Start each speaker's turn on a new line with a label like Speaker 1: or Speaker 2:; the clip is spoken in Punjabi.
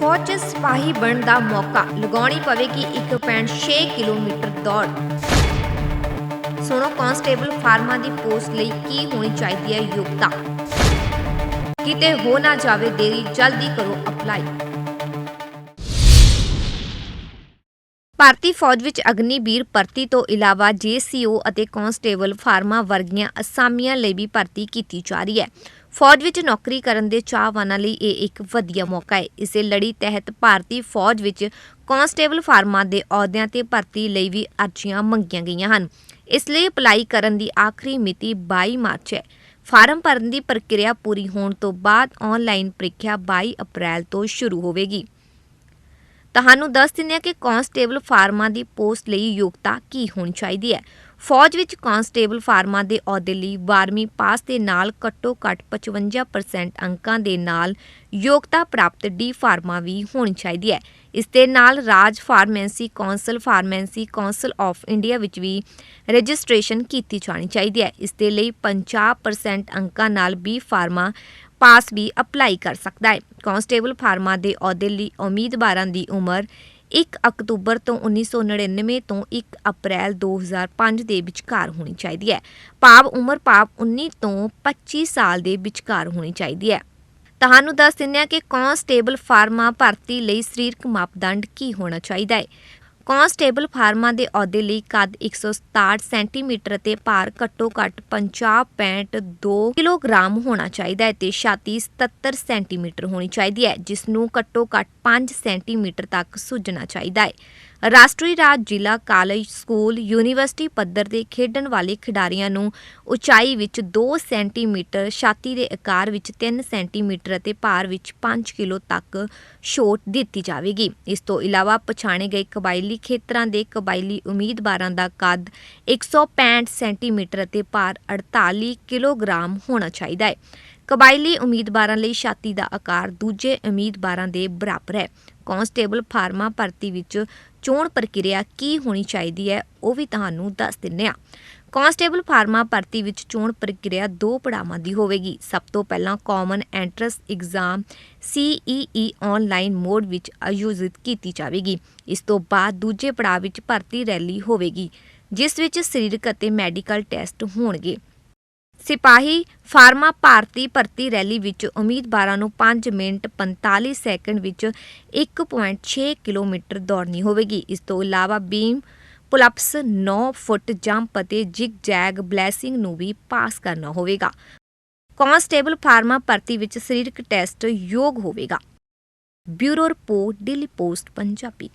Speaker 1: ਫੌਜ 'ਚ ਸਿਪਾਹੀ ਬਣਨ ਦਾ ਮੌਕਾ, ਲਗਾਉਣੀ ਪਵੇਗੀ 1.6 ਕਿਲੋਮੀਟਰ ਦੌੜ। ਸੁਣੋ ਕਾਂਸਟੇਬਲ ਫਾਰਮਾ ਦੀ ਪੋਸਟ ਲਈ ਕੀ ਹੋਣੀ ਚਾਹੀਦੀ ਹੈ ਯੋਗਤਾ। ਕਿਤੇ ਹੋ ਨਾ ਜਾਵੇ ਦੇਰੀ, ਜਲਦੀ ਕਰੋ ਅਪਲਾਈ। ਭਾਰਤੀ ਫੌਜ ਵਿੱਚ ਅਗਨੀਵੀਰ ਭਰਤੀ ਤੋਂ ਇਲਾਵਾ ਜੀਸੀਓ ਅਤੇ ਕਾਂਸਟੇਬਲ ਫਾਰਮਾ ਵਰਗੀਆਂ ਅਸਾਮੀਆਂ ਲਈ ਵੀ ਭਰਤੀ ਕੀਤੀ ਜਾ ਰਹੀ ਹੈ। ਫੌਜ ਵਿੱਚ ਨੌਕਰੀ ਕਰਨ ਦੇ ਚਾਹਵਾਨਾਂ ਲਈ ਇਹ ਇੱਕ ਵਧੀਆ ਮੌਕਾ ਹੈ। ਇਸੇ ਲੜੀ ਤਹਿਤ ਭਾਰਤੀ ਫੌਜ ਵਿੱਚ ਕਾਂਸਟੇਬਲ ਫਾਰਮਾਂ ਦੇ ਅਹੁਦਿਆਂ ਤੇ ਭਰਤੀ ਲਈ ਵੀ ਅਰਜ਼ੀਆਂ ਮੰਗੀਆਂ ਗਈਆਂ ਹਨ। ਇਸ ਲਈ ਅਪਲਾਈ ਕਰਨ ਦੀ ਆਖਰੀ ਮਿਤੀ 22 ਮਾਰਚ ਹੈ। ਫਾਰਮ ਭਰਨ ਦੀ ਪ੍ਰਕਿਰਿਆ ਪੂਰੀ ਹੋਣ ਤੋਂ ਬਾਅਦ ਆਨਲਾਈਨ ਪ੍ਰੀਖਿਆ 22 ਅਪ੍ਰੈਲ ਤੋਂ ਸ਼ੁਰੂ ਹੋਵੇਗੀ। ਤੁਹਾਨੂੰ ਦੱਸ ਦਿੰਦੇ ਹਾਂ ਕਿ ਕਾਂਸਟੇਬਲ ਫਾਰਮਾ ਦੀ ਪੋਸਟ ਲਈ ਯੋਗਤਾ ਕੀ ਹੋਣੀ ਚਾਹੀਦੀ ਹੈ। ਫੌਜ ਵਿੱਚ ਕਾਂਸਟੇਬਲ ਫਾਰਮਾਂ ਦੇ ਅਹੁਦੇ ਲਈ 12ਵੀਂ ਪਾਸ ਦੇ ਨਾਲ ਘੱਟੋ-ਘੱਟ 55% ਅੰਕਾਂ ਦੇ ਨਾਲ ਯੋਗਤਾ ਪ੍ਰਾਪਤ ਡੀ ਫਾਰਮਾ ਵੀ ਹੋਣੀ ਚਾਹੀਦੀ ਹੈ। ਇਸ ਦੇ ਨਾਲ ਰਾਜ pharmacy, council pharmacy, council of India ਵਿੱਚ ਵੀ ਰਜਿਸਟ੍ਰੇਸ਼ਨ ਕੀਤੀ ਜਾਣੀ ਚਾਹੀਦੀ ਹੈ। ਇਸ ਦੇ ਲਈ 50% ਅੰਕਾਂ ਨਾਲ ਬੀ ਫਾਰਮਾ ਪਾਸ ਵੀ ਅਪਲਾਈ ਕਰ ਸਕਦਾ ਹੈ। ਕਾਂਸਟੇਬਲ ਫਾਰਮਾ ਦੇ ਅਹੁਦੇ ਲਈ ਉਮੀਦਵਾਰਾਂ ਦੀ ਉਮਰ 1 ਅਕਤੂਬਰ ਤੋਂ 1999 ਤੋਂ 1 ਅਪ੍ਰੈਲ 2005 ਦੇ ਵਿਚਕਾਰ ਹੋਣੀ ਚਾਹੀਦੀ ਹੈ। ਭਾਵ ਉਮਰ ਭਾਵ 19 ਤੋਂ 25 ਸਾਲ ਦੇ ਵਿਚਕਾਰ ਹੋਣੀ ਚਾਹੀਦੀ ਹੈ। ਤੁਹਾਨੂੰ ਦੱਸ ਦਿੰਦੇ ਹਾਂ ਕਿ ਕਾਂਸਟੇਬਲ ਫਾਰਮਾ ਭਰਤੀ ਲਈ ਸਰੀਰਕ ਮਾਪਦੰਡ ਕੀ ਹੋਣਾ ਚਾਹੀਦਾ ਹੈ। ਕਾਂਸਟੇਬਲ ਫਾਰਮਾਂ ਦੇ ਅਹੁਦੇ ਲਈ ਕੱਦ 167 ਸੈਂਟੀਮੀਟਰ ਅਤੇ ਭਾਰ ਘੱਟੋ ਘੱਟ 50.2 ਕਿਲੋਗ੍ਰਾਮ ਹੋਣਾ ਚਾਹੀਦਾ ਹੈ ਤੇ ਛਾਤੀ 77 ਸੈਂਟੀਮੀਟਰ ਹੋਣੀ ਚਾਹੀਦੀ ਹੈ, ਜਿਸ ਨੂੰ ਘੱਟੋ ਘੱਟ 5 ਸੈਂਟੀਮੀਟਰ ਤੱਕ ਸੁੱਜਣਾ ਚਾਹੀਦਾ ਹੈ। ਰਾਸ਼ਟਰੀ ਰਾਜ ਜ਼ਿਲ੍ਹਾ ਕਾਲਜ ਸਕੂਲ ਯੂਨੀਵਰਸਿਟੀ ਪੱਧਰ ਦੇ ਖੇਡਣ ਵਾਲੇ ਖਿਡਾਰੀਆਂ ਨੂੰ ਉਚਾਈ ਵਿੱਚ 2 ਸੈਂਟੀਮੀਟਰ, ਛਾਤੀ ਦੇ ਆਕਾਰ ਵਿੱਚ 3 ਸੈਂਟੀਮੀਟਰ ਅਤੇ ਭਾਰ ਵਿੱਚ 5 ਕਿਲੋ ਤੱਕ ਛੋਟ ਦਿੱਤੀ ਜਾਵੇਗੀ। ਇਸ ਤੋਂ ਇਲਾਵਾ ਪਛਾਣੇ ਗਏ ਕਬਾਇਲੀ ਖੇਤਰਾਂ ਦੇ ਕਬਾਇਲੀ ਉਮੀਦਵਾਰਾਂ ਦਾ ਕੱਦ 165 ਸੈਂਟੀਮੀਟਰ ਅਤੇ ਭਾਰ 48 ਕਿਲੋਗ੍ਰਾਮ ਹੋਣਾ ਚਾਹੀਦਾ ਹੈ। ਕਬਾਇਲੀ ਉਮੀਦਵਾਰਾਂ ਲਈ ਛਾਤੀ ਦਾ ਆਕਾਰ ਦੂਜੇ ਉਮੀਦਵਾਰਾਂ ਦੇ ਬਰਾਬਰ ਹੈ। ਕਾਂਸਟੇਬਲ ਫਾਰਮਾ ਭਰਤੀ ਵਿੱਚ ਚੋਣ ਪ੍ਰਕਿਰਿਆ ਕੀ ਹੋਣੀ ਚਾਹੀਦੀ ਹੈ, ਉਹ ਵੀ ਤੁਹਾਨੂੰ ਦੱਸ ਦਿੰਨੇ ਆ ਕਾਂਸਟੇਬਲ ਫਾਰਮਾ ਭਰਤੀ ਵਿੱਚ ਚੋਣ ਪ੍ਰਕਿਰਿਆ ਦੋ ਪੜਾਵਾਂ ਦੀ ਹੋਵੇਗੀ। ਸਭ ਤੋਂ ਪਹਿਲਾਂ common entrance exam CEE online mode ਵਿੱਚ ਆਯੋਜਿਤ ਕੀਤੀ ਜਾਵੇਗੀ। ਇਸ ਤੋਂ ਬਾਅਦ ਦੂਜੇ ਪੜਾਅ ਵਿੱਚ ਭਰਤੀ ਰੈਲੀ ਹੋਵੇਗੀ, ਜਿਸ ਵਿੱਚ ਸਰੀਰਕ ਅਤੇ ਮੈਡੀਕਲ ਟੈਸਟ ਹੋਣਗੇ। ਸਿਪਾਹੀ ਫਾਰਮਾ ਭਾਰਤੀ ਭਰਤੀ ਰੈਲੀ ਵਿੱਚ ਉਮੀਦਵਾਰਾਂ ਨੂੰ 5 ਮਿੰਟ 45 ਸੈਕਿੰਡ ਵਿੱਚ 1.6 ਕਿਲੋਮੀਟਰ ਦੌੜਨੀ ਹੋਵੇਗੀ। ਇਸ ਤੋਂ ਇਲਾਵਾ ਬੀਮ ਪੁਲਅਪਸ 9 ਫੁੱਟ ਜੰਪ ਅਤੇ ਜਿਗ ਜੈਗ ਬਲੈਸਿੰਗ ਨੂੰ ਵੀ ਪਾਸ ਕਰਨਾ ਹੋਵੇਗਾ। ਕਾਂਸਟੇਬਲ ਫਾਰਮਾ ਭਰਤੀ ਵਿੱਚ ਸਰੀਰਕ ਟੈਸਟ ਯੋਗ ਹੋਵੇਗਾ। Bureau report Daily Post, Punjabi.